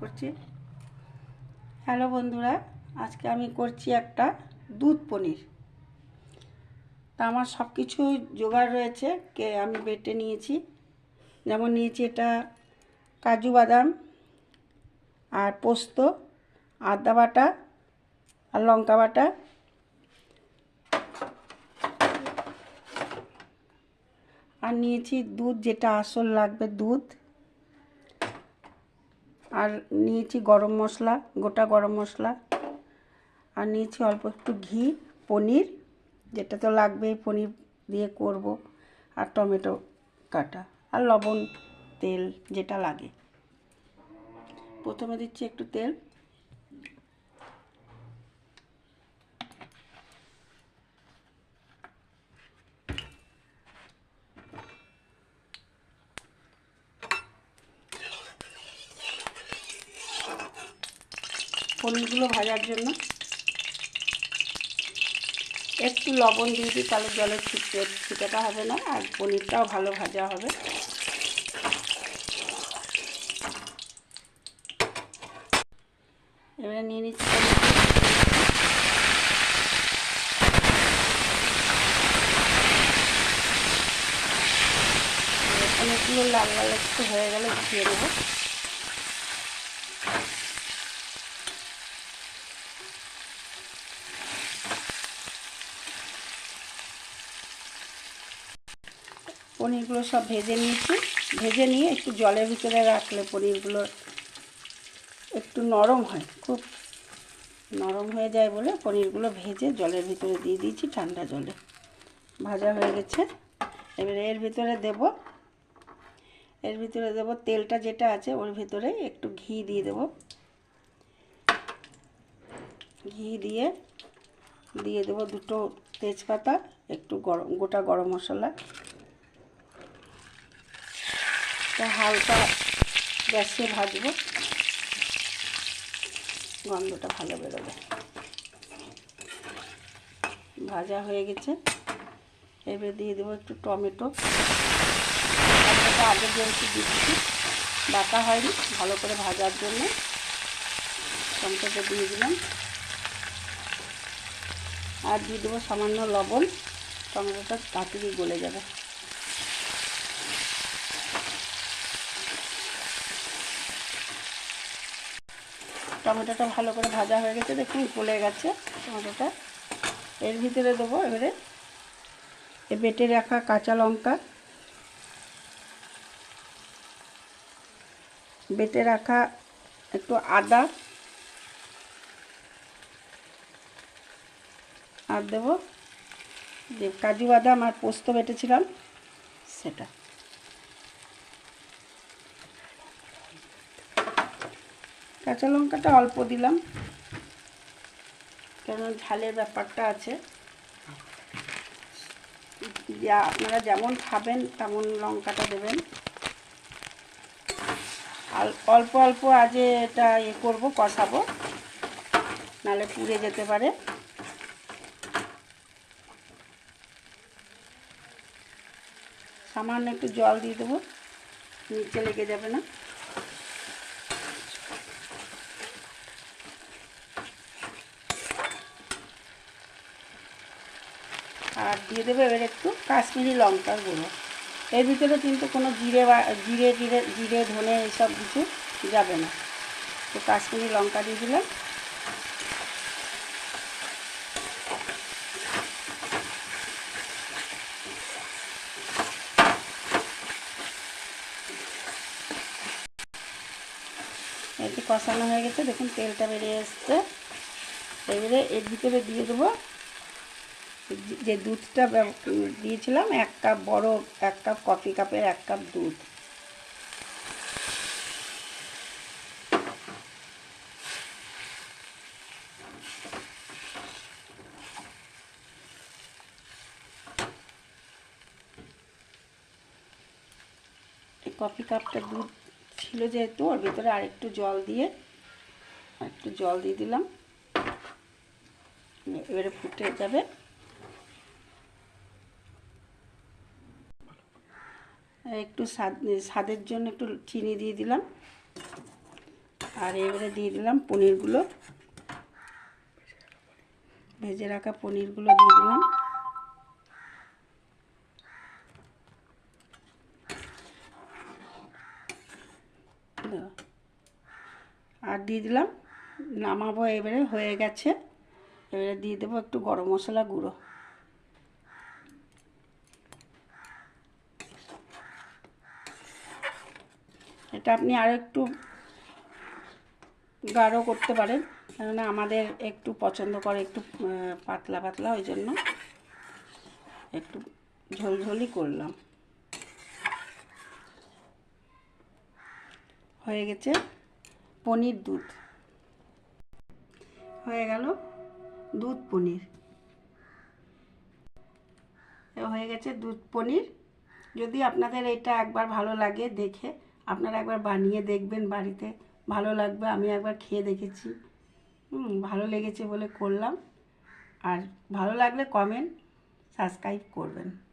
করছি। হ্যালো বন্ধুরা, আজকে আমি করছি একটা দুধ পনির। তা আমার সব কিছু জোগাড় রয়েছে, কে আমি বেটে নিয়েছি। যেমন নিয়েছি এটা কাজু বাদাম আর পোস্ত, আদা বাটা আর লঙ্কা বাটা। আর নিয়েছি দুধ, যেটা আসল লাগবে দুধ। আর নিয়েছি গরম মশলা, গোটা গরম মশলা। আর নিয়েছি অল্প একটু ঘি, পনির, যেটা তো লাগবেই, পনির দিয়ে করব। আর টমেটো কাটা আর লবণ তেল যেটা লাগে। প্রথমে দিচ্ছি একটু তেল। পনিরগুলো ভাজার জন্য। একটু লবণ দিয়ে দিই, তাহলে জলের ছিটে ছিটাটা হবে না, আর পনিরটাও ভালো ভাজা হবে। এবারে নিয়ে নিচ্ছি অনেকগুলো লাল লাল একটু হয়ে গেলে দিয়ে দেবো পনিরগুলো সব ভেজে নিয়েছি। ভেজে নিয়ে একটু জলের ভিতরে রাখলে পনিরগুলো একটু নরম হয়, খুব নরম হয়ে যায় বলে পনিরগুলো ভেজে জলের ভিতরে দিয়ে দিয়েছি ঠান্ডা জলে। ভাজা হয়ে গেছে। এবারে এর ভিতরে দেব, এর ভিতরে দেব তেলটা যেটা আছে ওর ভিতরে একটু ঘি দিয়ে দেব। ঘি দিয়ে দিয়ে দেবো দুটো তেজপাতা, একটু গরম গোটা গরম মশলা। এটা হালকা গ্যাসে ভাজবো। গন্ধটা ভালো বেরোবে। ভাজা হয়ে গেছে। এবার দিয়ে দেবো একটু টমেটো। টমেটোটা আগে দিয়েছি দিচ্ছি। বাটা হয়নি, ভালো করে ভাজার জন্য। টমেটোটা দিয়ে দিলাম। আর দিয়ে দেবো সামান্য লবণ। টমেটোটা তাড়াতাড়ি গলে যাবে। টমেটোটা ভালো করে ভাজা হয়ে গেছে, দেখুন গলে গেছে টমেটোটা। এর ভিতরে দেবো এবারে বেটে রাখা কাঁচা লঙ্কা। বেটে রাখা একটু আদা। আর দেবো যে কাজু বাদাম আর পোস্ত বেটেছিলাম, সেটা। কাঁচা লঙ্কাটা অল্প দিলাম। কেন ঝালের ব্যাপারটা আছে। যা আপনারা যেমন খাবেন তেমন লঙ্কাটা দেবেন। অল্প অল্প আজে এটা ইয়ে করব, কষাবো। নালে পুড়ে যেতে পারে। সামান্য একটু জল দিয়ে দেবো। নিচে লেগে যাবে না। আর দিয়ে দেবে এবার একটু কাশ্মীরি লঙ্কার গুঁড়ো। এর ভিতরে কিন্তু কোনো জিরে বা, জিরে জিরে জিরে, ধনে এসব কিছু যাবে না। তো কাশ্মীরি লঙ্কা দিয়ে দিলাম। একটু কষানো হয়ে গেছে। দেখুন তেলটা বেরিয়ে এসছে। এবারে এর ভিতরে দিয়ে দেবো যে দুধটা দিয়েছিলাম, এক কাপ বড়, এক কাপ কফি কাপের এক কাপ দুধ। কফি কাপটা দুধ ছিল যেহেতু, ওর ভিতরে আরেকটু জল দিয়ে, একটু জল দিয়ে দিলাম। এবারে ফুটে যাবে। একটু স্বাদ, স্বাদের জন্য একটু চিনি দিয়ে দিলাম। আর এবারে দিয়ে দিলাম পনিরগুলো। ভেজে রাখা পনিরগুলো দিয়ে দিলাম। আর দিয়ে দিলাম, নামাবো এবারে, হয়ে গেছে। এবারে দিয়ে দেবো একটু গরম মশলা গুঁড়ো। এটা আপনি আরও একটু গাঢ় করতে পারেন, কেননা আমাদের একটু পছন্দ করে একটু পাতলা পাতলা, ওই জন্য একটু ঝোলঝোলই করলাম। হয়ে গেছে পনির দুধ। হয়ে গেল দুধ পনির। হয়ে গেছে দুধ পনির। যদি আপনাদের এটা একবার ভালো লাগে দেখে আপনারা একবার বানিয়ে দেখবেন বাড়িতে। ভালো লাগবে, আমি একবার খেয়ে দেখেছি। হুম, ভালো লেগেছে বলে করলাম। আর ভালো লাগলে কমেন্ট সাবস্ক্রাইব করবেন।